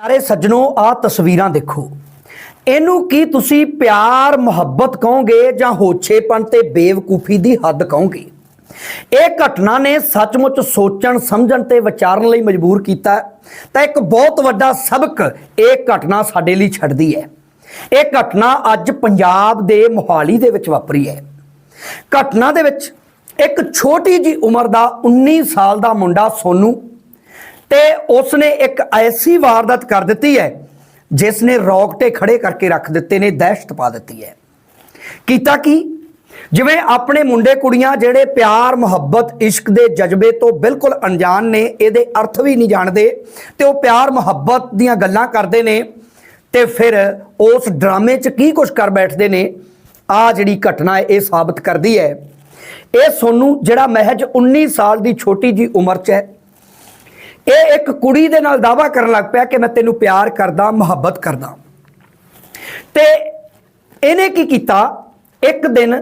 ਪਿਆਰੇ ਸੱਜਣੋ ਆ ਤਸਵੀਰਾਂ ਦੇਖੋ। ਇਹਨੂੰ ਕੀ ਤੁਸੀਂ ਪਿਆਰ, ਮੁਹੱਬਤ ਕਹੋਗੇ ਜਾਂ ਹੋਛੇਪਨ ਤੇ ਬੇਵਕੂਫੀ ਦੀ ਹੱਦ ਕਹੋਗੇ? ਇਹ ਘਟਨਾ ਨੇ ਸੱਚਮੁੱਚ ਸੋਚਣ, ਸਮਝਣ ਤੇ ਵਿਚਾਰਨ ਲਈ ਮਜਬੂਰ ਕੀਤਾ ਤਾਂ ਇੱਕ ਬਹੁਤ ਵੱਡਾ ਸਬਕ ਇਹ ਘਟਨਾ ਸਾਡੇ ਲਈ ਛੱਡਦੀ ਹੈ। ਇਹ ਘਟਨਾ ਅੱਜ ਪੰਜਾਬ ਦੇ ਮੋਹਾਲੀ ਦੇ ਵਿੱਚ ਵਾਪਰੀ ਹੈ। ਘਟਨਾ ਦੇ ਵਿੱਚ ਇੱਕ ਛੋਟੀ ਜੀ ਉਮਰ ਦਾ 19 ਸਾਲ ਦਾ ਮੁੰਡਾ ਸੋਨੂ ਤੇ ਉਸਨੇ ਇੱਕ ਐਸੀ ਵਾਰਦਾਤ ਕਰ ਦਿੱਤੀ ਹੈ ਜਿਸ ਨੇ ਰੌਕਟੇ ਖੜੇ ਕਰਕੇ ਰੱਖ ਦਿੱਤੇ ਨੇ, ਦਹਿਸ਼ਤ ਪਾ ਦਿੱਤੀ ਹੈ। ਕੀਤਾ ਕੀ? ਜਿਵੇਂ ਆਪਣੇ ਮੁੰਡੇ ਕੁੜੀਆਂ ਜਿਹੜੇ ਪਿਆਰ, ਮੁਹੱਬਤ, ਇਸ਼ਕ ਦੇ ਜਜ਼ਬੇ ਤੋਂ ਬਿਲਕੁਲ ਅਣਜਾਣ ਨੇ, ਇਹਦੇ ਅਰਥ ਵੀ ਨਹੀਂ ਜਾਣਦੇ, ਤੇ ਉਹ ਪਿਆਰ, ਮੁਹੱਬਤ ਦੀਆਂ ਗੱਲਾਂ ਕਰਦੇ ਨੇ, ਤੇ ਫਿਰ ਉਸ ਡਰਾਮੇ 'ਚ ਕੀ ਕੁਝ ਕਰ ਬੈਠਦੇ ਨੇ ਆ ਜਿਹੜੀ ਘਟਨਾ ਹੈ ਇਹ ਸਾਬਤ ਕਰਦੀ ਹੈ। ਇਹ ਸੋਨੂੰ ਜਿਹੜਾ ਮਹਿਜ 19 ਸਾਲ ਦੀ ਛੋਟੀ ਜੀ ਉਮਰ 'ਚ ਹੈ। ਇਹ ਇੱਕ ਕੁੜੀ ਦੇ ਨਾਲ ਦਾਵਾ ਕਰਨ ਲੱਗ ਪਿਆ ਕਿ ਮੈਂ ਤੈਨੂੰ ਪਿਆਰ ਕਰਦਾ, ਮੁਹੱਬਤ ਕਰਦਾ। ਤੇ ਇਹਨੇ ਕੀ ਕੀਤਾ? ਇੱਕ ਦਿਨ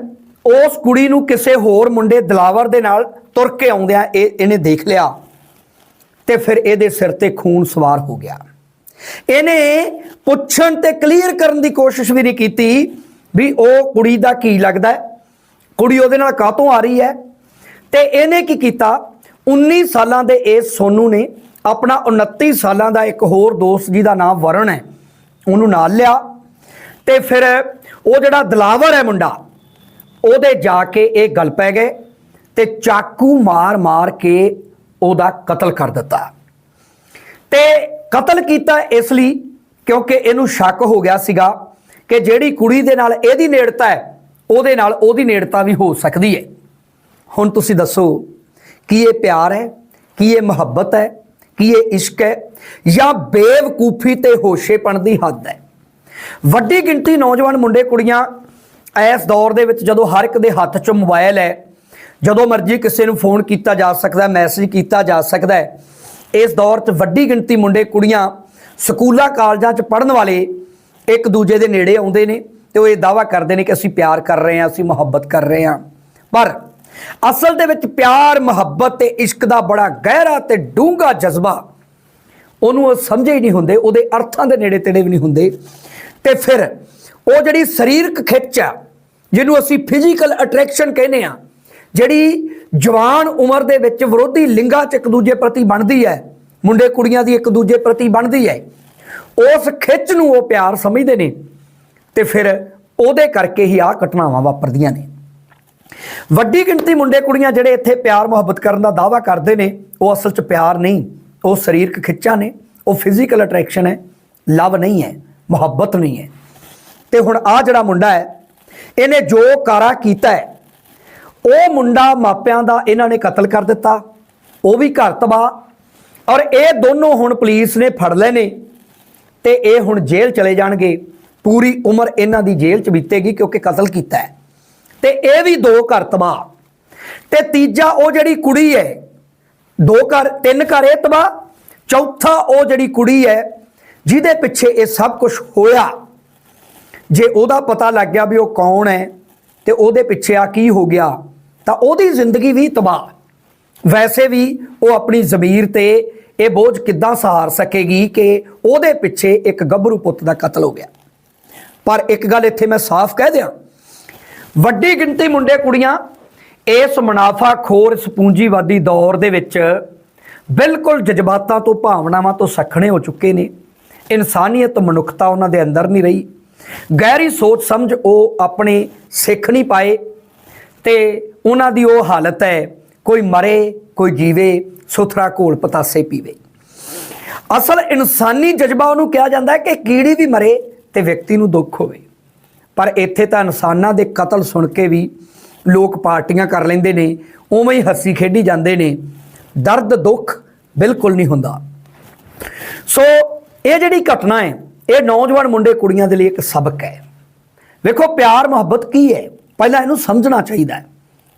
ਉਸ ਕੁੜੀ ਨੂੰ ਕਿਸੇ ਹੋਰ ਮੁੰਡੇ ਦਲਾਵਰ ਦੇ ਨਾਲ ਤੁਰ ਕੇ ਆਉਂਦਿਆਂ ਇਹ ਇਹਨੇ ਦੇਖ ਲਿਆ ਤੇ ਫਿਰ ਇਹਦੇ ਸਿਰ ਤੇ ਖੂਨ ਸਵਾਰ ਹੋ ਗਿਆ। ਇਹਨੇ ਪੁੱਛਣ ਤੇ ਕਲੀਅਰ ਕਰਨ ਦੀ ਕੋਸ਼ਿਸ਼ ਵੀ ਨਹੀਂ ਕੀਤੀ ਵੀ ਉਹ ਕੁੜੀ ਦਾ ਕੀ ਲੱਗਦਾ ਕੁੜੀ ਉਹਦੇ ਨਾਲ ਕਾਹਤੋਂ ਆ ਰਹੀ ਹੈ। ਤੇ ਇਹਨੇ ਕੀ ਕੀਤਾ? 19 ਸਾਲਾਂ ਦੇ ਇਸ ਸੋਨੂ ਨੇ ਆਪਣਾ 29 ਸਾਲਾਂ ਦਾ ਇੱਕ ਹੋਰ ਦੋਸਤ ਜਿਹਦਾ ਨਾਮ ਵਰਣ ਹੈ, ਉਹਨੂੰ ਨਾਲ ਲਿਆ ਤੇ ਫਿਰ ਉਹ ਜਿਹੜਾ ਦਲਾਵਰ ਹੈ ਮੁੰਡਾ, ਉਹਦੇ ਜਾ ਕੇ ਇਹ ਗੱਲ ਪੈ ਗਏ ਤੇ ਚਾਕੂ ਮਾਰ-ਮਾਰ ਕੇ ਉਹਦਾ ਕਤਲ ਕਰ ਦਿੱਤਾ। ਤੇ ਕਤਲ ਕੀਤਾ ਇਸ ਲਈ ਕਿਉਂਕਿ ਇਹਨੂੰ ਸ਼ੱਕ ਹੋ ਗਿਆ ਸੀਗਾ ਕਿ ਜਿਹੜੀ ਕੁੜੀ ਦੇ ਨਾਲ ਇਹਦੀ ਨੇੜਤਾ ਹੈ, ਉਹਦੇ ਨਾਲ ਉਹਦੀ ਨੇੜਤਾ ਵੀ ਹੋ ਸਕਦੀ ਹੈ। ਹੁਣ ਤੁਸੀਂ ਦੱਸੋ ਕੀ ਇਹ ਪਿਆਰ ਹੈ? ਕੀ ਇਹ ਮੁਹੱਬਤ ਹੈ? ਕੀ ਇਹ ਇਸ਼ਕ ਹੈ? ਜਾਂ ਬੇਵਕੂਫੀ ਤੇ ਹੋਸ਼ੇਪਣ ਦੀ ਹੱਦ ਹੈ? ਵੱਡੀ ਗਿਣਤੀ ਨੌਜਵਾਨ ਮੁੰਡੇ ਕੁੜੀਆਂ ਇਸ ਦੌਰ ਦੇ ਵਿੱਚ ਜਦੋਂ ਹਰ ਇੱਕ ਦੇ ਹੱਥ 'ਚ ਮੋਬਾਈਲ ਹੈ, ਜਦੋਂ ਮਰਜ਼ੀ ਕਿਸੇ ਨੂੰ ਫੋਨ ਕੀਤਾ ਜਾ ਸਕਦਾ ਹੈ ਮੈਸੇਜ ਕੀਤਾ ਜਾ ਸਕਦਾ ਹੈ, ਇਸ ਦੌਰ 'ਚ ਵੱਡੀ ਗਿਣਤੀ ਮੁੰਡੇ ਕੁੜੀਆਂ ਸਕੂਲਾਂ, ਕਾਲਜਾਂ 'ਚ ਪੜ੍ਹਨ ਵਾਲੇ ਇੱਕ ਦੂਜੇ ਦੇ ਨੇੜੇ ਆਉਂਦੇ ਨੇ ਤੇ ਉਹ ਇਹ ਦਾਵਾ ਕਰਦੇ ਨੇ ਕਿ ਅਸੀਂ ਪਿਆਰ ਕਰ ਰਹੇ ਹਾਂ, ਅਸੀਂ ਮੁਹੱਬਤ ਕਰ ਰਹੇ ਹਾਂ। ਪਰ ਅਸਲ ਦੇ ਵਿੱਚ ਪਿਆਰ, ਮੁਹੱਬਤ ਤੇ ਇਸ਼ਕ ਦਾ ਬੜਾ ਗਹਿਰਾ ਤੇ ਡੂੰਘਾ ਜਜ਼ਬਾ। ਉਹਨੂੰ ਉਹ ਸਮਝੇ ਹੀ ਨਹੀਂ ਹੁੰਦੇ, ਉਹਦੇ ਅਰਥਾਂ ਦੇ ਨੇੜੇ ਤੇੜੇ ਵੀ ਨਹੀਂ ਹੁੰਦੇ। ਤੇ ਫਿਰ ਉਹ ਜਿਹੜੀ ਸਰੀਰਕ ਖਿੱਚ ਆ, ਜਿਹਨੂੰ ਅਸੀਂ ਫਿਜ਼ੀਕਲ ਅਟਰੈਕਸ਼ਨ ਕਹਿੰਦੇ ਆ, ਜਿਹੜੀ ਜਵਾਨ ਉਮਰ ਦੇ ਵਿੱਚ ਵਿਰੋਧੀ ਲਿੰਗਾਂ 'ਚ ਇੱਕ ਦੂਜੇ ਪ੍ਰਤੀ ਬਣਦੀ ਹੈ, ਮੁੰਡੇ ਕੁੜੀਆਂ ਦੀ ਇੱਕ ਦੂਜੇ ਪ੍ਰਤੀ ਬਣਦੀ ਹੈ, ਉਸ ਖਿੱਚ ਨੂੰ ਉਹ ਪਿਆਰ ਸਮਝਦੇ ਨੇ ਤੇ ਫਿਰ ਉਹਦੇ ਕਰਕੇ ਹੀ ਆ ਘਟਨਾਵਾਂ ਵਾਪਰਦੀਆਂ ਨੇ। ਵੱਡੀ ਗਿਣਤੀ ਮੁੰਡੇ ਕੁੜੀਆਂ ਜਿਹੜੇ ਇੱਥੇ ਪਿਆਰ ਮੁਹੱਬਤ ਕਰਨ ਦਾ ਦਾਵਾ ਕਰਦੇ ਨੇ, ਉਹ ਅਸਲ 'ਚ ਪਿਆਰ ਨਹੀਂ, ਉਹ ਸਰੀਰਕ ਖਿੱਚਾਂ ਨੇ, ਉਹ ਫਿਜ਼ੀਕਲ ਅਟਰੈਕਸ਼ਨ ਹੈ ਲਵ ਨਹੀਂ ਹੈ, ਮੁਹੱਬਤ ਨਹੀਂ ਹੈ। ਤੇ ਹੁਣ ਆ ਜਿਹੜਾ ਮੁੰਡਾ ਹੈ, ਇਹਨੇ ਜੋ ਕਾਰਾ ਕੀਤਾ ਹੈ, ਉਹ ਮੁੰਡਾ ਮਾਪਿਆਂ ਦਾ ਇਹਨਾਂ ਨੇ ਕਤਲ ਕਰ ਦਿੱਤਾ, ਉਹ ਵੀ ਘਰ ਤਬਾਹ, ਔਰ ਇਹ ਦੋਨੋਂ ਹੁਣ ਪੁਲਿਸ ਨੇ ਫੜ ਲਏ ਨੇ, ਤੇ ਇਹ ਹੁਣ ਜੇਲ੍ਹ ਚਲੇ ਜਾਣਗੇ। ਪੂਰੀ ਉਮਰ ਇਹਨਾਂ ਦੀ ਜੇਲ੍ਹ 'ਚ ਬੀਤੇਗੀ ਕਿਉਂਕਿ ਕਤਲ ਕੀਤਾ ਹੈ। ਤੇ ਇਹ ਵੀ ਦੋ ਘਰ ਤਬਾਹ। ਤੇ ਤੀਜਾ ਉਹ ਜਿਹੜੀ ਕੁੜੀ ਹੈ, ਦੋ ਘਰ, ਤਿੰਨ ਘਰ ਇਹ ਤਬਾਹ। ਚੌਥਾ ਉਹ ਜਿਹੜੀ ਕੁੜੀ ਹੈ, ਜਿਹਦੇ ਪਿੱਛੇ ਇਹ ਸਭ ਕੁਝ ਹੋਇਆ। ਜੇ ਉਹਦਾ ਪਤਾ ਲੱਗ ਗਿਆ ਵੀ ਉਹ ਕੌਣ ਹੈ, ਤੇ ਉਹਦੇ ਪਿੱਛੇ ਆ ਕੀ ਹੋ ਗਿਆ, ਤਾਂ ਉਹਦੀ ਜ਼ਿੰਦਗੀ ਵੀ ਤਬਾਹ। ਵੈਸੇ ਵੀ ਉਹ ਆਪਣੀ ਜ਼ਮੀਰ ਤੇ ਇਹ ਬੋਝ ਕਿੱਦਾਂ ਸਹਾਰ ਸਕੇਗੀ ਕਿ ਉਹਦੇ ਪਿੱਛੇ ਇੱਕ ਗੱਭਰੂ ਪੁੱਤ ਦਾ ਕਤਲ ਹੋ ਗਿਆ। ਪਰ ਇੱਕ ਗੱਲ ਇੱਥੇ ਮੈਂ ਸਾਫ਼ ਕਹਿ ਦਿਆਂ ਵੱਡੀ ਗਿਣਤੀ ਮੁੰਡੇ ਕੁੜੀਆਂ, ਇਸ ਮੁਨਾਫਾ ਖੋਰ ਇਸ ਪੂੰਜੀਵਾਦੀ ਦੌਰ ਦੇ ਵਿੱਚ ਬਿਲਕੁਲ ਜਜ਼ਬਾਤਾਂ ਤੋਂ, ਭਾਵਨਾਵਾਂ ਤੋਂ ਸਖਣੇ ਹੋ ਚੁੱਕੇ ਨੇ। ਇਨਸਾਨੀਅਤ ਮਨੁੱਖਤਾ ਉਹਨਾਂ ਦੇ ਅੰਦਰ ਨਹੀਂ ਰਹੀ। ਗਹਿਰੀ ਸੋਚ ਸਮਝ ਉਹ ਆਪਣੇ ਸਿੱਖ ਨਹੀਂ ਪਾਏ ਤੇ ਉਹਨਾਂ ਦੀ ਉਹ ਹਾਲਤ ਹੈ, ਕੋਈ ਮਰੇ, ਕੋਈ ਜੀਵੇ, ਸੁਥਰਾ ਘੋਲ ਪਤਾਸੇ ਪੀਵੇ। ਅਸਲ ਇਨਸਾਨੀ ਜਜ਼ਬਾ ਉਹਨੂੰ ਕਿਹਾ ਜਾਂਦਾ ਹੈ ਕਿ ਕੀੜੀ ਵੀ ਮਰੇ ਤੇ ਵਿਅਕਤੀ ਨੂੰ ਦੁੱਖ ਹੋਵੇ। ਪਰ ਇੱਥੇ ਤਾਂ ਇਨਸਾਨਾਂ ਦੇ ਕਤਲ ਸੁਣ ਕੇ ਵੀ ਲੋਕ ਪਾਰਟੀਆਂ ਕਰ ਲੈਂਦੇ ਨੇ, ਉਵੇਂ ਹੀ ਹੱਸੀ ਖੇਡੀ ਜਾਂਦੇ ਨੇ। ਦਰਦ ਦੁੱਖ ਬਿਲਕੁਲ ਨਹੀਂ ਹੁੰਦਾ। ਸੋ ਇਹ ਜਿਹੜੀ ਘਟਨਾ ਹੈ, ਇਹ ਨੌਜਵਾਨ ਮੁੰਡੇ ਕੁੜੀਆਂ ਦੇ ਲਈ ਇੱਕ ਸਬਕ ਹੈ। ਵੇਖੋ, ਪਿਆਰ ਮੁਹੱਬਤ ਕੀ ਹੈ? ਪਹਿਲਾਂ ਇਹਨੂੰ ਸਮਝਣਾ ਚਾਹੀਦਾ ਹੈ।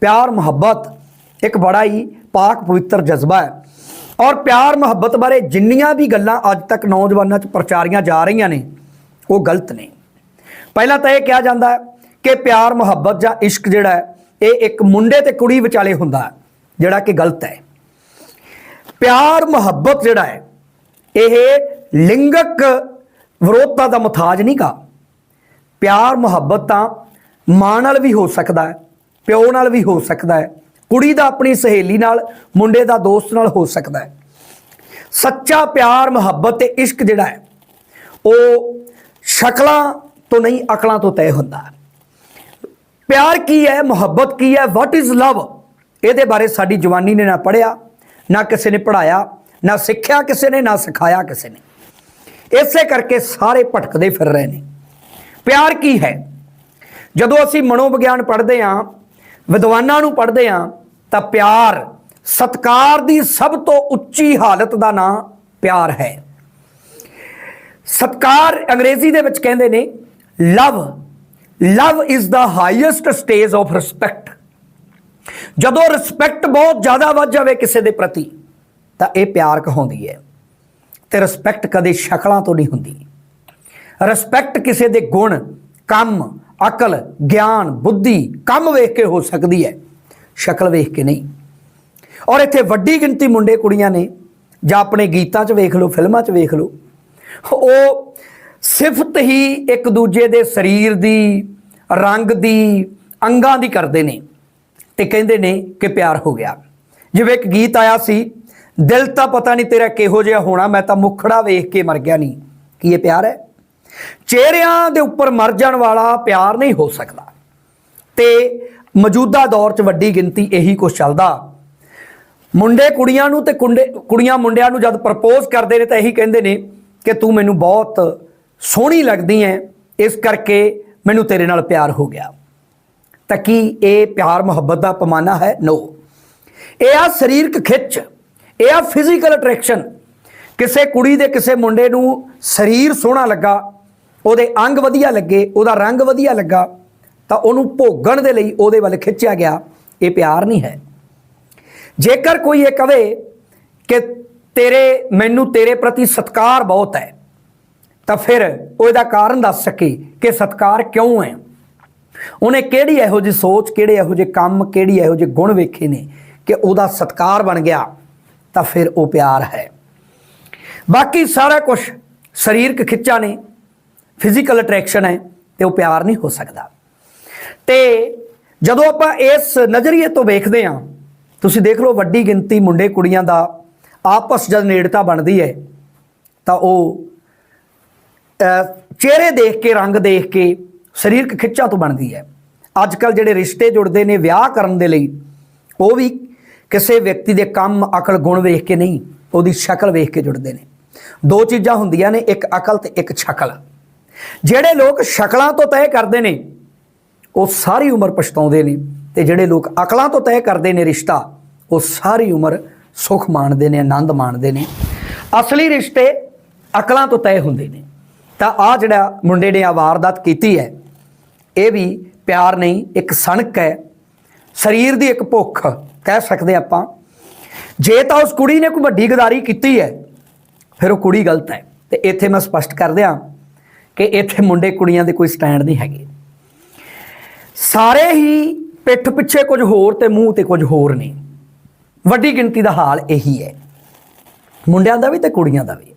ਪਿਆਰ ਮੁਹੱਬਤ ਇੱਕ ਬੜਾ ਹੀ ਪਾਕ ਪਵਿੱਤਰ ਜਜ਼ਬਾ ਹੈ। ਔਰ ਪਿਆਰ ਮੁਹੱਬਤ ਬਾਰੇ ਜਿੰਨੀਆਂ ਵੀ ਗੱਲਾਂ ਅੱਜ ਤੱਕ ਨੌਜਵਾਨਾਂ 'ਚ ਪ੍ਰਚਾਰੀਆਂ ਜਾ ਰਹੀਆਂ ਨੇ, ਉਹ ਗਲਤ ਨੇ। ਪਹਿਲਾਂ ਤਾਂ ਇਹ ਕਿਹਾ ਜਾਂਦਾ ਹੈ ਕਿ ਪਿਆਰ, ਮੁਹੱਬਤ ਜਾਂ ਇਸ਼ਕ ਜਿਹੜਾ ਹੈ, ਇਹ ਇੱਕ ਮੁੰਡੇ ਤੇ ਕੁੜੀ ਵਿਚਾਲੇ ਹੁੰਦਾ ਹੈ, ਜਿਹੜਾ ਕਿ ਗਲਤ ਹੈ। ਪਿਆਰ, ਮੁਹੱਬਤ ਜਿਹੜਾ ਹੈ, ਇਹ ਲਿੰਗਕ ਵਿਰੋਧਤਾ ਦਾ ਮੁਤਾਜ ਨਹੀਂ ਗਾ। ਪਿਆਰ, ਮੁਹੱਬਤ ਤਾਂ ਮਾਂ ਨਾਲ ਵੀ ਹੋ ਸਕਦਾ ਹੈ, ਪਿਓ ਨਾਲ ਵੀ ਹੋ ਸਕਦਾ ਹੈ, ਕੁੜੀ ਦਾ ਆਪਣੀ ਸਹੇਲੀ ਨਾਲ, ਮੁੰਡੇ ਦਾ ਦੋਸਤ ਨਾਲ ਹੋ ਸਕਦਾ ਹੈ। ਸੱਚਾ ਪਿਆਰ, ਮੁਹੱਬਤ ਤੇ ਇਸ਼ਕ ਜਿਹੜਾ ਹੈ, ਉਹ ਸ਼ਕਲਾਂ ਤੋਂ ਨਹੀਂ ਅਕਲਾਂ ਤੋਂ ਤੈਅ ਹੁੰਦਾ। ਪਿਆਰ ਕੀ ਹੈ, ਮੁਹੱਬਤ ਕੀ ਹੈ ਵਾਟ ਇਜ਼ ਲਵ ਇਹਦੇ ਬਾਰੇ ਸਾਡੀ ਜਵਾਨੀ ਨੇ ਨਾ ਪੜਿਆ ਨਾ ਕਿਸੇ ਨੇ ਪੜਾਇਆ ਨਾ ਸਿੱਖਿਆ ਕਿਸੇ ਨੇ, ਨਾ ਸਿਖਾਇਆ ਕਿਸੇ ਨੇ। ਇਸੇ ਕਰਕੇ ਸਾਰੇ ਭਟਕਦੇ ਫਿਰ ਰਹੇ ਨੇ। ਪਿਆਰ ਕੀ ਹੈ? ਜਦੋਂ ਅਸੀਂ ਮਨੋਵਿਗਿਆਨ ਪੜ੍ਹਦੇ ਹਾਂ, ਵਿਦਵਾਨਾਂ ਨੂੰ ਪੜ੍ਹਦੇ ਹਾਂ, ਤਾਂ ਪਿਆਰ ਸਤਕਾਰ ਦੀ ਸਭ ਤੋਂ ਉੱਚੀ ਹਾਲਤ ਦਾ ਨਾਂ ਪਿਆਰ ਹੈ। ਸਤਕਾਰ ਅੰਗਰੇਜ਼ੀ ਦੇ ਵਿੱਚ ਕਹਿੰਦੇ ਨੇ love love is the highest stage of respect ਜਦੋਂ ਰਿਸਪੈਕਟ ਬਹੁਤ ਜ਼ਿਆਦਾ ਵੱਧ ਜਾਵੇ ਕਿਸੇ ਦੇ ਪ੍ਰਤੀ, ਤਾਂ ਇਹ ਪਿਆਰ ਕਹਾਉਂਦੀ ਹੈ। ਤੇ ਰਿਸਪੈਕਟ ਕਦੇ ਸ਼ਕਲਾਂ ਤੋਂ ਨਹੀਂ ਹੁੰਦੀ। ਰਿਸਪੈਕਟ ਕਿਸੇ ਦੇ ਗੁਣ, ਕੰਮ, ਅਕਲ, ਗਿਆਨ, ਬੁੱਧੀ, ਕੰਮ ਵੇਖ ਕੇ ਹੋ ਸਕਦੀ ਹੈ। ਸ਼ਕਲ ਵੇਖ ਕੇ ਨਹੀਂ। ਔਰ ਇੱਥੇ ਵੱਡੀ ਗਿਣਤੀ ਮੁੰਡੇ ਕੁੜੀਆਂ ਨੇ, ਜਾਂ ਆਪਣੇ ਗੀਤਾਂ 'ਚ ਵੇਖ ਲਓ, ਫਿਲਮਾਂ 'ਚ ਵੇਖ ਲਓ। ਉਹ ਸਿਫਤ ਹੀ ਇੱਕ ਦੂਜੇ ਦੇ ਸਰੀਰ ਦੀ, ਰੰਗ ਦੀ, ਅੰਗਾਂ ਦੀ ਕਰਦੇ ਨੇ ਤੇ ਕਹਿੰਦੇ ਨੇ ਕਿ ਪਿਆਰ ਹੋ ਗਿਆ। ਜਿਵੇਂ ਇੱਕ ਗੀਤ ਆਇਆ ਸੀ, ਦਿਲ ਤਾਂ ਪਤਾ ਨਹੀਂ ਤੇਰਾ ਕਿਹੋ ਜਿਹਾ ਹੋਣਾ, ਮੈਂ ਤਾਂ ਮੁਖੜਾ ਵੇਖ ਕੇ ਮਰ ਗਿਆ ਨਹੀਂ ਕੀ ਇਹ ਪਿਆਰ ਹੈ? ਚਿਹਰਿਆਂ ਦੇ ਉੱਪਰ ਮਰ ਜਾਣ ਵਾਲਾ ਪਿਆਰ ਨਹੀਂ ਹੋ ਸਕਦਾ। ਤੇ ਮੌਜੂਦਾ ਦੌਰ 'ਚ ਵੱਡੀ ਗਿਣਤੀ ਇਹੀ ਕੁਝ ਚੱਲਦਾ। ਮੁੰਡੇ ਕੁੜੀਆਂ ਨੂੰ ਤੇ ਕੁੰਡੇ, ਕੁੜੀਆਂ ਮੁੰਡਿਆਂ ਨੂੰ ਜਦ ਪ੍ਰਪੋਜ਼ ਕਰਦੇ ਨੇ ਤਾਂ ਇਹੀ ਕਹਿੰਦੇ ਨੇ ਕਿ ਤੂੰ ਮੈਨੂੰ ਬਹੁਤ ਸੋਹਣੀ ਲੱਗਦੀ ਐ, ਇਸ ਕਰਕੇ ਮੈਨੂੰ ਤੇਰੇ ਨਾਲ ਪਿਆਰ ਹੋ ਗਿਆ। ਤਾਂ ਕੀ ਇਹ ਪਿਆਰ ਮੁਹੱਬਤ ਦਾ ਪਮਾਨਾ ਹੈ? ਨੋ ਇਹ ਆ ਸਰੀਰਕ ਖਿੱਚ, ਇਹ ਆ ਫਿਜ਼ੀਕਲ ਅਟਰੈਕਸ਼ਨ ਕਿਸੇ ਕੁੜੀ ਦੇ ਕਿਸੇ ਮੁੰਡੇ ਨੂੰ ਸਰੀਰ ਸੋਹਣਾ ਲੱਗਾ, ਉਹਦੇ ਅੰਗ ਵਧੀਆ ਲੱਗੇ, ਉਹਦਾ ਰੰਗ ਵਧੀਆ ਲੱਗਾ, ਤਾਂ ਉਹਨੂੰ ਭੋਗਣ ਦੇ ਲਈ ਉਹਦੇ ਵੱਲ ਖਿੱਚਿਆ ਗਿਆ, ਇਹ ਪਿਆਰ ਨਹੀਂ ਹੈ। ਜੇਕਰ ਕੋਈ ਇਹ ਕਵੇ ਕਿ ਤੇਰੇ, ਮੈਨੂੰ ਤੇਰੇ ਪ੍ਰਤੀ ਸਤਕਾਰ ਬਹੁਤ ਹੈ ਤਾਂ ਫਿਰ ਉਹ ਇਹਦਾ ਕਾਰਨ ਦੱਸ ਸਕੇ ਕਿ ਸਤਕਾਰ ਕਿਉਂ ਹੈ। ਉਹਨੇ ਕਿਹੜੀ ਇਹੋ ਜਿਹੀ ਸੋਚ, ਕਿਹੜੇ ਇਹੋ ਜਿਹੇ ਕੰਮ, ਕਿਹੜੀ ਇਹੋ ਜਿਹੇ ਗੁਣ ਵੇਖੇ ਨੇ ਕਿ ਉਹਦਾ ਸਤਕਾਰ ਬਣ ਗਿਆ, ਤਾਂ ਫਿਰ ਉਹ ਪਿਆਰ ਹੈ। ਬਾਕੀ ਸਾਰਾ ਕੁਝ ਸਰੀਰਕ ਖਿੱਚਾਂ ਨੇ ਫਿਜ਼ੀਕਲ ਅਟਰੈਕਸ਼ਨ ਹੈ ਤੇ ਉਹ ਪਿਆਰ ਨਹੀਂ ਹੋ ਸਕਦਾ। ਤੇ ਜਦੋਂ ਆਪਾਂ ਇਸ ਨਜ਼ਰੀਏ ਤੋਂ ਵੇਖਦੇ ਹਾਂ, ਤੁਸੀਂ ਦੇਖ ਲਓ ਵੱਡੀ ਗਿਣਤੀ ਮੁੰਡੇ ਕੁੜੀਆਂ ਦਾ ਆਪਸ ਜਦ ਨੇੜਤਾ ਬਣਦੀ ਹੈ, ਤਾਂ ਉਹ ਚਿਹਰੇ ਦੇਖ ਕੇ, ਰੰਗ ਦੇਖ ਕੇ ਸਰੀਰਕ ਖਿੱਚਾਂ ਤੋਂ ਬਣਦੀ ਹੈ। ਅੱਜ ਕੱਲ ਜਿਹੜੇ ਰਿਸ਼ਤੇ ਜੁੜਦੇ ਨੇ ਵਿਆਹ ਕਰਨ ਦੇ ਲਈ, ਉਹ ਵੀ ਕਿਸੇ ਵਿਅਕਤੀ ਦੇ ਕੰਮ, ਅਕਲ, ਗੁਣ ਵੇਖ ਕੇ ਨਹੀਂ, ਉਹਦੀ ਸ਼ਕਲ ਵੇਖ ਕੇ ਜੁੜਦੇ ਨੇ। ਦੋ ਚੀਜ਼ਾਂ ਹੁੰਦੀਆਂ ਨੇ, ਇੱਕ ਅਕਲ ਤੇ ਇੱਕ ਸ਼ਕਲ। ਜਿਹੜੇ ਲੋਕ ਸ਼ਕਲਾਂ ਤੋਂ ਤੈਅ ਕਰਦੇ ਨੇ, ਉਹ ਸਾਰੀ ਉਮਰ ਪਛਤਾਉਂਦੇ ਨੇ ਤੇ ਜਿਹੜੇ ਲੋਕ ਅਕਲਾਂ ਤੋਂ ਤੈਅ ਕਰਦੇ ਨੇ ਰਿਸ਼ਤਾ, ਉਹ ਸਾਰੀ ਉਮਰ ਸੁਖ ਮਾਣਦੇ ਨੇ, ਆਨੰਦ ਮਾਣਦੇ ਨੇ। ਅਸਲੀ ਰਿਸ਼ਤੇ ਅਕਲਾਂ ਤੋਂ ਤੈਅ ਹੁੰਦੇ ਨੇ। ਤਾਂ ਆ ਜਿਹੜਾ ਮੁੰਡੇ ਨੇ ਆ ਵਾਰਦਾਤ ਕੀਤੀ ਹੈ, ਇਹ ਵੀ ਪਿਆਰ ਨਹੀਂ, ਇੱਕ ਸਣਕ ਹੈ, ਸਰੀਰ ਦੀ ਇੱਕ ਭੁੱਖ, ਕਹਿ ਸਕਦੇ ਆਪਾਂ। ਜੇ ਤਾਂ ਉਸ ਕੁੜੀ ਨੇ ਕੋਈ ਵੱਡੀ ਗਦਾਰੀ ਕੀਤੀ ਹੈ, ਫਿਰ ਉਹ ਕੁੜੀ ਗਲਤ ਹੈ। ਤੇ ਇੱਥੇ ਮੈਂ ਸਪਸ਼ਟ ਕਰ ਦਿਆਂ ਕਿ ਇੱਥੇ ਮੁੰਡੇ ਕੁੜੀਆਂ ਦੇ ਕੋਈ ਸਟੈਂਡ ਨਹੀਂ ਹੈਗੇ। ਸਾਰੇ ਹੀ ਪਿੱਠ ਪਿੱਛੇ ਕੁਝ ਹੋਰ ਤੇ ਮੂੰਹ ਤੇ ਕੁਝ ਹੋਰ ਨੇ। ਵੱਡੀ ਗਿਣਤੀ ਦਾ ਹਾਲ ਇਹੀ ਹੈ। ਮੁੰਡਿਆਂ ਦਾ ਵੀ ਤੇ ਕੁੜੀਆਂ ਦਾ ਵੀ।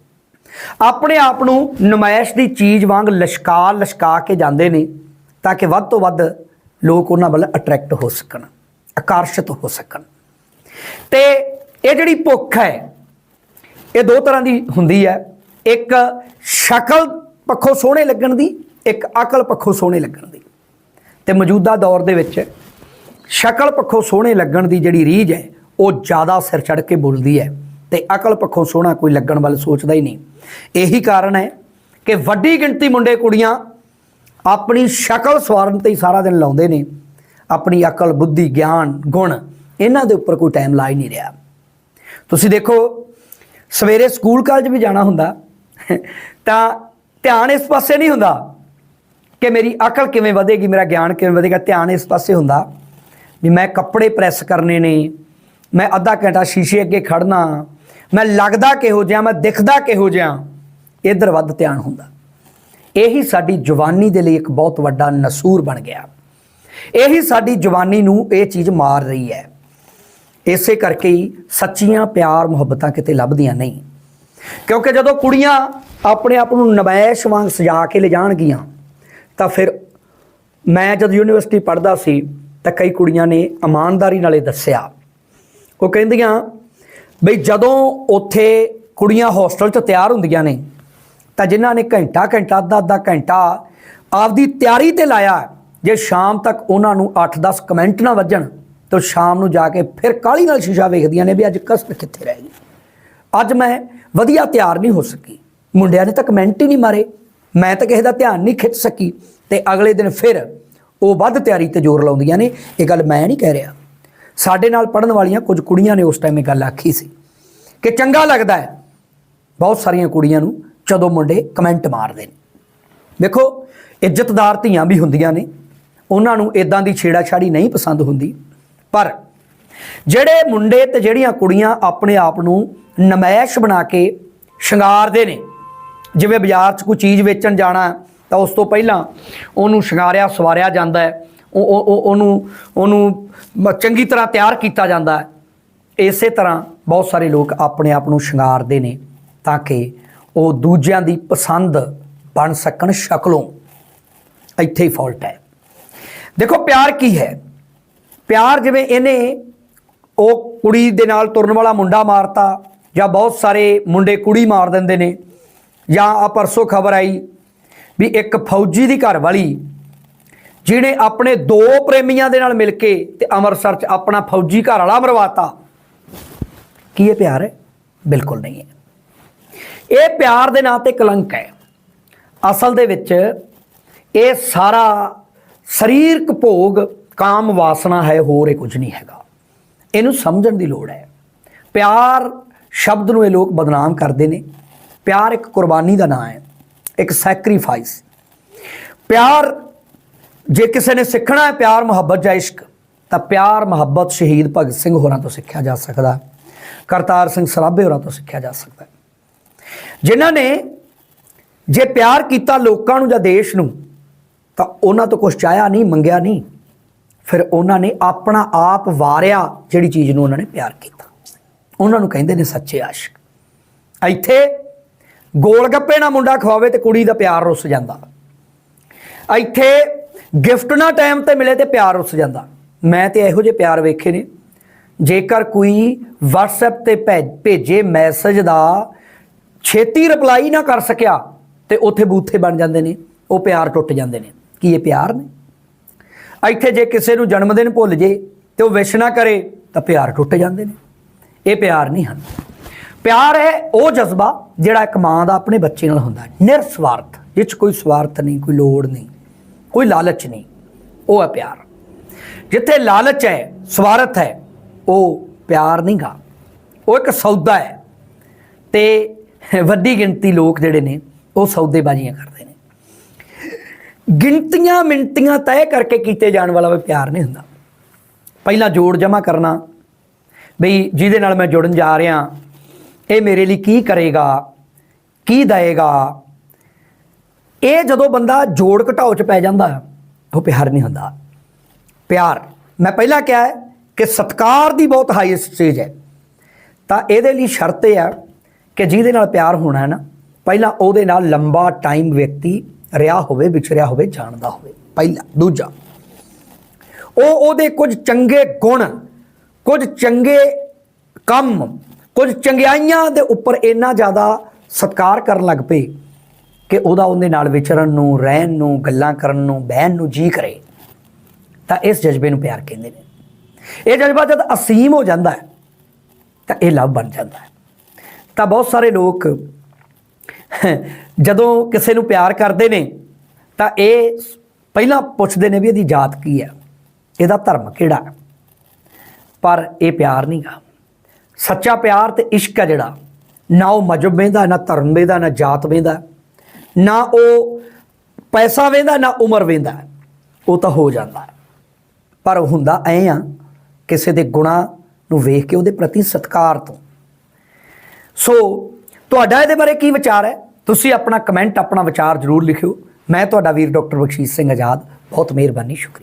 ਆਪਣੇ ਆਪ ਨੂੰ ਨਮਾਇਸ਼ ਦੀ ਚੀਜ਼ ਵਾਂਗ ਲਸ਼ਕਾ ਲਸ਼ਕਾ ਕੇ ਜਾਂਦੇ ਨੇ ਤਾਂ ਕਿ ਵੱਧ ਤੋਂ ਵੱਧ ਲੋਕ ਉਹਨਾਂ ਵੱਲ ਅਟਰੈਕਟ ਹੋ ਸਕਣ, ਆਕਰਸ਼ਿਤ ਹੋ ਸਕਣ। ਤੇ ਇਹ ਜਿਹੜੀ ਭੁੱਖ ਹੈ, ਇਹ ਦੋ ਤਰ੍ਹਾਂ ਦੀ ਹੁੰਦੀ ਹੈ। ਇੱਕ ਸ਼ਕਲ ਪੱਖੋਂ ਸੋਹਣੇ ਲੱਗਣ ਦੀ, ਇੱਕ ਅਕਲ ਪੱਖੋਂ ਸੋਹਣੇ ਲੱਗਣ ਦੀ। ਤੇ ਮੌਜੂਦਾ ਦੌਰ ਦੇ ਵਿੱਚ ਸ਼ਕਲ ਪੱਖੋਂ ਸੋਹਣੇ ਲੱਗਣ ਦੀ ਜਿਹੜੀ ਰੀਝ ਹੈ, ਉਹ ਜ਼ਿਆਦਾ ਸਿਰ ਚੜ ਕੇ ਬੋਲਦੀ ਹੈ। ਤੇ ਅਕਲ ਪੱਖੋਂ ਸੋਹਣਾ ਕੋਈ ਲੱਗਣ ਵੱਲ ਸੋਚਦਾ ਹੀ ਨਹੀਂ। ਇਹੀ ਕਾਰਨ ਹੈ ਕਿ ਵੱਡੀ ਗਿਣਤੀ ਮੁੰਡੇ ਕੁੜੀਆਂ ਆਪਣੀ ਸ਼ਕਲ ਸਵਾਰਨ ਤੇ ਹੀ ਸਾਰਾ ਦਿਨ ਲਾਉਂਦੇ ਨੇ। ਆਪਣੀ ਅਕਲ, ਬੁੱਧੀ, ਗਿਆਨ, ਗੁਣ, ਇਹਨਾਂ ਦੇ ਉੱਪਰ ਕੋਈ ਟਾਈਮ ਲਾ ਹੀ ਨਹੀਂ ਰਿਹਾ। ਤੁਸੀਂ ਦੇਖੋ, ਸਵੇਰੇ ਸਕੂਲ ਕਾਲਜ ਵੀ ਜਾਣਾ ਹੁੰਦਾ, ਤਾਂ ਧਿਆਨ ਇਸ ਪਾਸੇ ਨਹੀਂ ਹੁੰਦਾ ਕਿ ਮੇਰੀ ਅਕਲ ਕਿਵੇਂ ਵਧੇਗੀ, ਮੇਰਾ ਗਿਆਨ ਕਿਵੇਂ ਵਧੇਗਾ। ਧਿਆਨ ਇਸ ਪਾਸੇ ਹੁੰਦਾ ਵੀ ਮੈਂ ਕੱਪੜੇ ਪ੍ਰੈਸ ਕਰਨੇ ਨੇ, ਮੈਂ ਅੱਧਾ ਘੰਟਾ ਸ਼ੀਸ਼ੇ ਅੱਗੇ ਖੜਨਾ ਮੈਂ ਲੱਗਦਾ ਕਿਹੋ ਜਿਹਾ, ਮੈਂ ਦਿਖਦਾ ਕਿਹੋ ਜਿਹਾ, ਇਧਰ ਵੱਧ ਧਿਆਨ ਹੁੰਦਾ। ਇਹੀ ਸਾਡੀ ਜਵਾਨੀ ਦੇ ਲਈ ਇੱਕ ਬਹੁਤ ਵੱਡਾ ਨਸੂਰ ਬਣ ਗਿਆ। ਇਹੀ ਸਾਡੀ ਜਵਾਨੀ ਨੂੰ ਇਹ ਚੀਜ਼ ਮਾਰ ਰਹੀ ਹੈ। ਇਸੇ ਕਰਕੇ ਹੀ ਸੱਚੀਆਂ ਪਿਆਰ ਮੁਹੱਬਤਾਂ ਕਿਤੇ ਲੱਭਦੀਆਂ ਨਹੀਂ। ਕਿਉਂਕਿ ਜਦੋਂ ਕੁੜੀਆਂ ਆਪਣੇ ਆਪ ਨੂੰ ਨਵੈਸ਼ ਵਾਂਗ ਸਜਾ ਕੇ ਲਿਜਾਣਗੀਆਂ, ਤਾਂ ਫਿਰ ਮੈਂ ਜਦ ਯੂਨੀਵਰਸਿਟੀ ਪੜ੍ਹਦਾ ਸੀ, ਤਾਂ ਕਈ ਕੁੜੀਆਂ ਨੇ ਇਮਾਨਦਾਰੀ ਨਾਲੇ ਦੱਸਿਆ। ਉਹ ਕਹਿੰਦੀਆਂ ਬਈ ਜਦੋਂ ਉੱਥੇ ਕੁੜੀਆਂ ਹੋਸਟਲ 'ਚ ਤਿਆਰ ਹੁੰਦੀਆਂ ਨੇ, ਤਾਂ ਜਿਨ੍ਹਾਂ ਨੇ ਘੰਟਾ ਘੰਟਾ, ਅੱਧਾ ਅੱਧਾ ਘੰਟਾ ਆਪਦੀ ਤਿਆਰੀ ਤੇ ਲਾਇਆ, ਜੇ ਸ਼ਾਮ ਤੱਕ ਉਹਨਾਂ ਨੂੰ 8-10 ਕਮੈਂਟ ਨਾ ਵੱਜਣ, ਤਾਂ ਸ਼ਾਮ ਨੂੰ ਜਾ ਕੇ ਫਿਰ ਕਾਲੀ ਨਾਲ ਸ਼ੀਸ਼ਾ ਵੇਖਦੀਆਂ ਨੇ ਵੀ ਅੱਜ ਕਸਰ ਕਿੱਥੇ ਰਹਿ ਗਈ। ਅੱਜ ਮੈਂ ਵਧੀਆ ਤਿਆਰ ਨਹੀਂ ਹੋ ਸਕੀ। ਮੁੰਡਿਆਂ ਨੇ ਤਾਂ ਕਮੈਂਟ ਹੀ ਨਹੀਂ ਮਾਰੇ। ਮੈਂ ਤਾਂ ਕਿਸੇ ਦਾ ਧਿਆਨ ਨਹੀਂ ਖਿੱਚ ਸਕੀ। ਤੇ ਅਗਲੇ ਦਿਨ ਫਿਰ ਉਹ ਵੱਧ ਤਿਆਰੀ ਤੇ ਜ਼ੋਰ ਲਾਉਂਦੀਆਂ ਨੇ। ਇਹ ਗੱਲ ਮੈਂ ਨਹੀਂ ਕਹਿ ਰਿਹਾ। ਸਾਡੇ ਨਾਲ ਪੜਨ ਵਾਲੀਆਂ ਕੁਝ ਕੁੜੀਆਂ ਨੇ ਉਸ ਟਾਈਮ ਇਹ ਗੱਲ ਆਖੀ ਸੀ। ਕਿ ਚੰਗਾ ਲੱਗਦਾ ਹੈ। ਬਹੁਤ ਸਾਰੀਆਂ ਕੁੜੀਆਂ ਨੂੰ ਜਦੋਂ ਮੁੰਡੇ ਕਮੈਂਟ ਮਾਰਦੇ ਨੇ। ਦੇਖੋ, ਇੱਜ਼ਤਦਾਰ ਧੀਆਂ ਵੀ ਹੁੰਦੀਆਂ ਨੇ। ਉਹਨਾਂ ਨੂੰ ਇਦਾਂ ਦੀ ਛੇੜਾਛਾੜੀ ਨਹੀਂ ਪਸੰਦ ਹੁੰਦੀ। ਪਰ ਜਿਹੜੇ ਮੁੰਡੇ ਤੇ ਜਿਹੜੀਆਂ ਕੁੜੀਆਂ ਆਪਣੇ ਆਪ ਨੂੰ ਨਮਾਇਸ਼ ਬਣਾ ਕੇ ਸ਼ਿੰਗਾਰਦੇ ਨੇ, ਜਿਵੇਂ ਬਾਜ਼ਾਰ 'ਚ ਕੋਈ ਚੀਜ਼ ਵੇਚਣ ਜਾਣਾ, ਤਾਂ ਉਸ ਤੋਂ ਪਹਿਲਾਂ ਉਹਨੂੰ ਸ਼ਿੰਗਾਰਿਆ, ਸਵਾਰਿਆ ਜਾਂਦਾ ਹੈ। ਉਹ, ਉਹਨੂੰ ਉਹਨੂੰ ਚੰਗੀ ਤਰ੍ਹਾਂ ਤਿਆਰ ਕੀਤਾ ਜਾਂਦਾ ਹੈ। ਇਸੇ ਤਰ੍ਹਾਂ ਬਹੁਤ ਸਾਰੇ ਲੋਕ ਆਪਣੇ ਆਪ ਨੂੰ ਸ਼ਿੰਗਾਰਦੇ ਨੇ ਤਾਂ ਕਿ ਉਹ ਦੂਜਿਆਂ ਦੀ ਪਸੰਦ ਬਣ ਸਕਣ ਸ਼ਕਲੋਂ। ਇੱਥੇ ਹੀ ਫਾਲਟ ਹੈ। ਦੇਖੋ, ਪਿਆਰ ਕੀ ਹੈ? ਪਿਆਰ ਜਿਵੇਂ ਇਹਨੇ ਉਹ ਕੁੜੀ ਦੇ ਨਾਲ ਤੁਰਨ ਵਾਲਾ ਮੁੰਡਾ ਮਾਰਤਾ ਜਾਂ ਬਹੁਤ ਸਾਰੇ ਮੁੰਡੇ ਕੁੜੀ ਮਾਰ ਦਿੰਦੇ ਨੇ ਜਾਂ ਆ ਪਰਸੋਂ ਖਬਰ ਆਈ ਵੀ ਇੱਕ ਫੌਜੀ ਦੀ ਘਰ ਵਾਲੀ ਜਿਹਨੇ ਆਪਣੇ ਦੋ ਪ੍ਰੇਮੀਆਂ ਦੇ ਨਾਲ ਮਿਲ ਕੇ ਤੇ ਅੰਮ੍ਰਿਤਸਰ 'ਚ ਆਪਣਾ ਫੌਜੀ ਘਰ ਵਾਲਾ ਮਰਵਾਤਾ। ਕੀ ਇਹ ਪਿਆਰ? ਹੈ ਬਿਲਕੁਲ ਨਹੀਂ ਹੈ। ਇਹ ਪਿਆਰ ਦੇ ਨਾਂ ਤੇ ਕਲੰਕ ਹੈ। ਅਸਲ ਦੇ ਵਿੱਚ ਇਹ ਸਾਰਾ ਸਰੀਰਕ ਭੋਗ, ਕਾਮ ਵਾਸਨਾ ਹੈ, ਹੋਰ ਇਹ ਕੁਝ ਨਹੀਂ ਹੈਗਾ। ਇਹਨੂੰ ਸਮਝਣ ਦੀ ਲੋੜ ਹੈ। ਪਿਆਰ ਸ਼ਬਦ ਨੂੰ ਇਹ ਲੋਕ ਬਦਨਾਮ ਕਰਦੇ ਨੇ। ਪਿਆਰ ਇੱਕ ਕੁਰਬਾਨੀ ਦਾ ਨਾਂ ਹੈ, ਇੱਕ ਸੈਕਰੀਫਾਈਸ ਪਿਆਰ, ਜੇ ਕਿਸੇ ਨੇ ਸਿੱਖਣਾ ਹੈ ਪਿਆਰ ਮੁਹੱਬਤ ਜਾਂ ਇਸ਼ਕ, ਤਾਂ ਪਿਆਰ ਮੁਹੱਬਤ ਸ਼ਹੀਦ ਭਗਤ ਸਿੰਘ ਹੋਰਾਂ ਤੋਂ ਸਿੱਖਿਆ ਜਾ ਸਕਦਾ। ਕਰਤਾਰ ਸਿੰਘ ਸਰਾਭੇ ਹੋਰਾਂ ਤੋਂ ਸਿੱਖਿਆ ਜਾ ਸਕਦਾ ਜਿਨ੍ਹਾਂ ਨੇ ਜੇ ਪਿਆਰ ਕੀਤਾ ਲੋਕਾਂ ਨੂੰ ਜਾਂ ਦੇਸ਼ ਨੂੰ, ਤਾਂ ਉਹਨਾਂ ਤੋਂ ਕੁਝ ਚਾਹਿਆ ਨਹੀਂ, ਮੰਗਿਆ ਨਹੀਂ। ਫਿਰ ਉਹਨਾਂ ਨੇ ਆਪਣਾ ਆਪ ਵਾਰਿਆ ਜਿਹੜੀ ਚੀਜ਼ ਨੂੰ ਉਹਨਾਂ ਨੇ ਪਿਆਰ ਕੀਤਾ। ਉਹਨਾਂ ਨੂੰ ਕਹਿੰਦੇ ਨੇ ਸੱਚੇ ਆਸ਼ਿਕ। ਇੱਥੇ ਗੋਲਗੱਪੇ ਨਾਲ ਮੁੰਡਾ ਖਵਾਵੇ ਤੇ ਕੁੜੀ ਦਾ ਪਿਆਰ ਰੁੱਸ ਜਾਂਦਾ। ਇੱਥੇ ਗਿਫਟ ਨਾ ਟਾਈਮ ਤੇ ਮਿਲੇ ਤੇ ਪਿਆਰ ਰੁੱਸ ਜਾਂਦਾ। ਮੈਂ ਤੇ ਇਹੋ ਜਿਹੇ ਪਿਆਰ ਵੇਖੇ ਨੇ। ਜੇਕਰ ਕੋਈ WhatsApp ਤੇ ਭੇ- ਭੇਜੇ ਮੈਸੇਜ ਦਾ ਛੇਤੀ ਰਿਪਲਾਈ ਨਾ ਕਰ ਸਕਿਆ, ਤੇ ਉੱਥੇ ਬੂਥੇ ਬਣ ਜਾਂਦੇ ਨੇ, ਉਹ ਪਿਆਰ ਟੁੱਟ ਜਾਂਦੇ ਨੇ। ਕੀ ਇਹ ਪਿਆਰ ਨੇ? ਇੱਥੇ ਜੇ ਕਿਸੇ ਨੂੰ ਜਨਮ ਦਿਨ ਭੁੱਲ ਜੇ ਤੇ ਉਹ ਵਿਸ਼ ਨਾ ਕਰੇ, ਤਾਂ ਪਿਆਰ ਟੁੱਟ ਜਾਂਦੇ ਨੇ। ਇਹ ਪਿਆਰ ਨਹੀਂ ਹਨ। ਪਿਆਰ ਹੈ ਉਹ ਜਜ਼ਬਾ ਜਿਹੜਾ ਇੱਕ ਮਾਂ ਦਾ ਆਪਣੇ ਬੱਚੇ ਨਾਲ ਹੁੰਦਾ ਨਿਰਸਵਾਰਥ ਜਿਸ 'ਚ ਕੋਈ ਸਵਾਰਥ ਨਹੀਂ, ਕੋਈ ਲੋੜ ਨਹੀਂ, ਕੋਈ ਲਾਲਚ ਨਹੀਂ, ਉਹ ਹੈ ਪਿਆਰ। ਜਿੱਥੇ ਲਾਲਚ ਹੈ, ਸਵਾਰਥ ਹੈ ਉਹ ਪਿਆਰ ਨਹੀਂਗਾ ਉਹ ਇੱਕ ਸੌਦਾ ਹੈ ਤੇ ਵੱਡੀ ਗਿਣਤੀ ਲੋਕ ਜਿਹੜੇ ਨੇ, ਉਹ ਸੌਦੇਬਾਜ਼ੀਆਂ ਕਰਦੇ ਨੇ। ਗਿਣਤੀਆਂ ਮਿੰਟੀਆਂ ਤੈਅ ਕਰਕੇ ਕੀਤੇ ਜਾਣ ਵਾਲਾ ਵੀ ਪਿਆਰ ਨਹੀਂ ਹੁੰਦਾ। ਪਹਿਲਾਂ ਜੋੜ ਜਮਾ ਕਰਨਾ, ਬਈ ਜਿਹਦੇ ਨਾਲ ਮੈਂ ਜੁੜਨ ਜਾ ਰਿਹਾ, ਇਹ ਮੇਰੇ ਲਈ ਕੀ ਕਰੇਗਾ, ਕੀ ਦਏਗਾ ਇਹ ਜਦੋਂ ਬੰਦਾ ਜੋੜ ਘਟਾਓ ਚ ਪੈ ਜਾਂਦਾ, ਉਹ ਪਿਆਰ ਨਹੀਂ ਹੁੰਦਾ। ਪਿਆਰ, ਮੈਂ ਪਹਿਲਾਂ ਕਿਹਾ ਕਿ ਸਤਕਾਰ ਦੀ ਬਹੁਤ ਹਾਈਐਸਟ ਸਟੇਜ ਹੈ। ਤਾਂ ਇਹਦੇ ਲਈ ਸ਼ਰਤ ਇਹ ਹੈ ਕਿ ਜਿਹਦੇ ਨਾਲ ਪਿਆਰ ਹੋਣਾ ਹੈ ਨਾ, ਪਹਿਲਾਂ ਉਹਦੇ ਨਾਲ ਲੰਬਾ ਟਾਈਮ ਵਿਅਕਤੀ ਰਿਹਾ ਹੋਵੇ ਵਿਚਰਿਆ ਹੋਵੇ, ਜਾਣਦਾ ਹੋਵੇ। ਪਹਿਲਾ, ਦੂਜਾ, ਉਹ ਉਹਦੇ ਕੁਝ ਚੰਗੇ ਗੁਣ, ਕੁਝ ਚੰਗੇ ਕੰਮ, ਕੁਝ ਚੰਗਿਆਈਆਂ ਦੇ ਉੱਪਰ ਇੰਨਾ ਜ਼ਿਆਦਾ ਸਤਕਾਰ ਕਰਨ ਲੱਗ ਪਏ ਕਿ ਉਹਦਾ ਉਹਦੇ ਨਾਲ ਵਿਚਰਨ ਨੂੰ, ਰਹਿਣ ਨੂੰ, ਗੱਲਾਂ ਕਰਨ ਨੂੰ, ਬਹਿਣ ਨੂੰ ਜੀ ਕਰੇ। ਤਾਂ ਇਸ ਜਜ਼ਬੇ ਨੂੰ ਪਿਆਰ ਕਹਿੰਦੇ ਨੇ। ਇਹ ਜਜ਼ਬਾ ਜਦ ਅਸੀਮ ਹੋ ਜਾਂਦਾ ਹੈ, ਤਾਂ ਇਹ ਲਵ ਬਣ ਜਾਂਦਾ ਹੈ। ਤਾਂ ਬਹੁਤ ਸਾਰੇ ਲੋਕ ਜਦੋਂ ਕਿਸੇ ਨੂੰ ਪਿਆਰ ਕਰਦੇ ਨੇ, ਤਾਂ ਇਹ ਪਹਿਲਾਂ ਪੁੱਛਦੇ ਨੇ ਵੀ ਇਹਦੀ ਜਾਤ ਕੀ ਹੈ, ਇਹਦਾ ਧਰਮ ਕਿਹੜਾ ਪਰ ਇਹ ਪਿਆਰ ਨਹੀਂਗਾ ਸੱਚਾ ਪਿਆਰ ਤੇ ਇਸ਼ਕ ਹੈ ਜਿਹੜਾ, ਨਾ ਉਹ ਮਜਬ ਵੇਂਦਾ, ਨਾ ਧਰਮ ਵੇਂਦਾ, ਨਾ ਜਾਤ ਵੇਂਦਾ, ਨਾ ਉਹ ਪੈਸਾ ਵੇਂਦਾ, ਨਾ ਉਮਰ ਵੇਂਦਾ, ਉਹ ਤਾਂ ਹੋ ਜਾਂਦਾ ਪਰ ਹੁੰਦਾ ਐ ਆ ਕਿਸੇ ਦੇ ਗੁਣਾ ਨੂੰ ਵੇਖ ਕੇ ਉਹਦੇ ਪ੍ਰਤੀ ਸਤਿਕਾਰ ਤੋਂ। ਸੋ ਤੁਹਾਡਾ ਇਹਦੇ ਬਾਰੇ ਕੀ ਵਿਚਾਰ ਹੈ? ਤੁਸੀਂ ਆਪਣਾ ਕਮੈਂਟ ਆਪਣਾ ਵਿਚਾਰ ਜ਼ਰੂਰ ਲਿਖਿਓ। ਮੈਂ ਤੁਹਾਡਾ ਵੀਰ ਡਾਕਟਰ ਬਖਸ਼ੀਸ਼ ਸਿੰਘ ਆਜ਼ਾਦ। ਬਹੁਤ ਮਿਹਰਬਾਨੀ, ਸ਼ੁਕਰੀਆ।